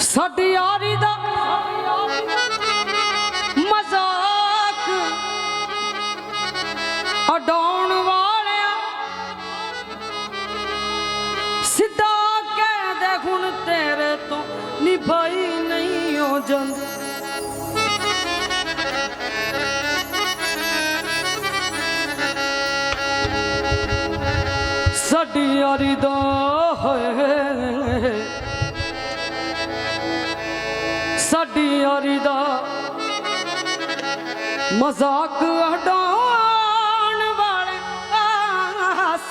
ਸਾਡੀ ਯਾਰੀ ਦਾ ਅਡਾਉਣ ਵਾਲਿਆ। ਸਿੱਧਾ ਕਹਿ ਦੇ ਹੁਣ ਤੇਰੇ ਤੋਂ ਨਿਭਾਈ ਨਹੀਂ ਹੋ ਜਾਂਦੀ ਸਾਡੀ ਯਾਰੀ ਦਾ ਹੋਏ। ਸਾਡੀ ਯਾਰੀ ਦਾ ਮਜ਼ਾਕ ਹਟਾਉਣ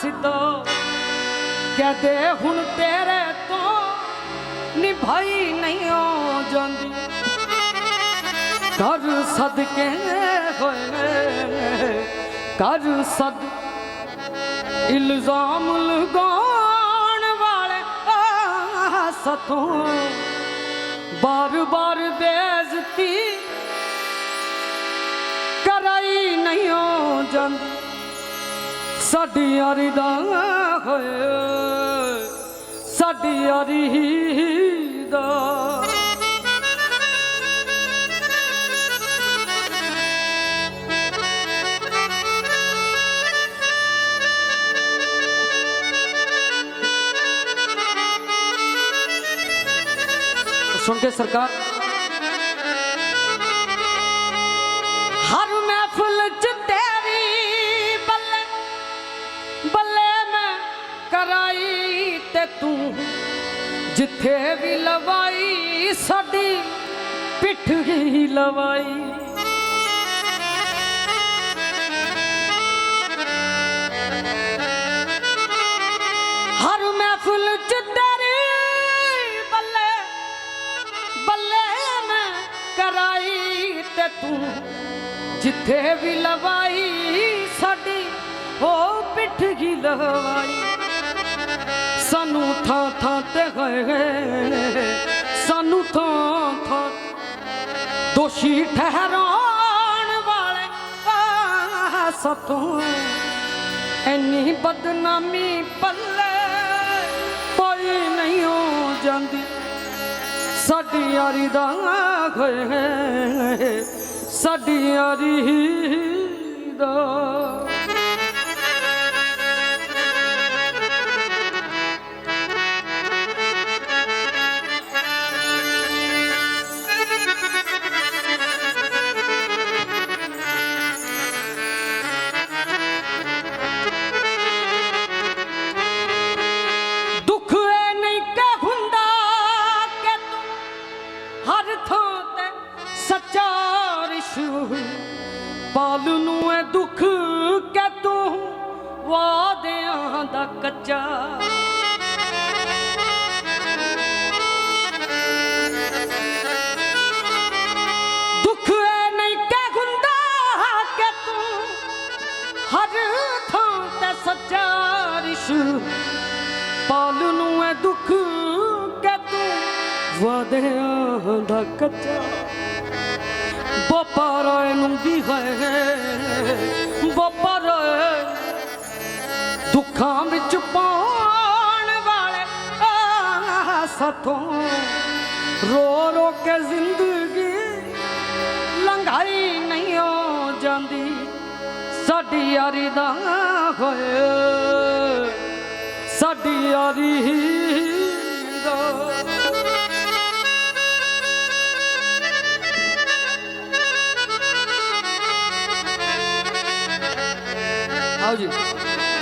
ਸਿੱਧੋ ਕਹਦੇ ਹੁਣ ਤੇਰੇ ਤੋਂ ਨਿਭਾਈ ਨਹੀਂ ਹੋ ਜਾਂਦੀ। ਕਰ ਸਦਕੇ ਹੋਏ ਕਰ ਸਦ ਇਲਜ਼ਾਮ ਲਗਾਉਣ ਵਾਲੇ ਸਤੋਂ ਬਾਰ ਬਾਰ ਬੇਇੱਜ਼ਤੀ ਕਰਾਈ ਨਹੀਂ ਹੋ ਜਾਂਦੀ। ਸਾਡੀ ਯਾਰੀ ਦਾ ਹੋਏ ਸਾਡੀ ਯਾਰੀ ਦਾ। ਸੁਣ ਕੇ ਸਰਕਾਰ ਤੂੰ ਜਿੱਥੇ ਵੀ ਲਵਾਈ, ਸਾਡੀ ਪਿੱਠ ਹੀ ਲਵਾਈ। ਹਰ ਮਹਿਫਲ ਚ ਤੇਰੀ ਬੱਲੇ ਬੱਲੇ ਮੈਂ ਕਰਾਈ ਤੇ ਤੂੰ ਜਿੱਥੇ ਵੀ ਲਵਾਈ, ਸਾਡੀ ਉਹ ਪਿੱਠ ਹੀ ਲਵਾਈ। ਸਾਨੂੰ ਥਾਂ ਥਾਂ ਤੇ ਗਏ ਸਾਨੂੰ ਥਾਂ ਥਾਂ ਦੋਸ਼ੀ ਠਹਿਰਾਉਣ ਵਾਲੇ ਆ ਸਤੋਂ ਐਨੀ ਬਦਨਾਮੀ ਪੱਲੇ ਕੋਈ ਨਹੀਂ ਹੋ ਜਾਂਦੀ। ਸਾਡੀ ਯਾਰੀ ਦਾ ਹੋਏ ਸਾਡੀ ਯਾਰੀ ਦਾ ਪਾਲ ਨੂੰ ਇਹ ਦੁੱਖ ਕਿ ਤੂੰ ਵਾਦਿਆਂ ਦਾ ਕੱਚਾ। ਦੁੱਖ ਇਹ ਨਹੀਂ ਕਿ ਹੁੰਦਾ ਕਿ ਤੂੰ ਹਰ ਥਾਂ ਤੇ ਸੱਚਾ ਰਿਸ਼। ਪਾਲ ਨੂੰ ਇਹ ਦੁੱਖ ਕਿ ਤੂੰ ਵਾਦਿਆਂ ਦਾ ਕੱਚਾ। ਬੋਪਾ ਰੋਏ ਨੂੰ ਵੀ ਹੈ ਰੋਏ ਦੁੱਖਾਂ ਵਿੱਚ ਪਾਉਣ ਵਾਲੇ ਸਤੋਂ ਰੋ ਰੋ ਕੇ ਜ਼ਿੰਦਗੀ ਲੰਘਾਈ ਨਹੀਂ ਹੋ ਜਾਂਦੀ, ਸਾਡੀ ਯਾਰੀ ਦਾ ਹੋਏ, ਸਾਡੀ ਯਾਰੀ ਹੀ આવજો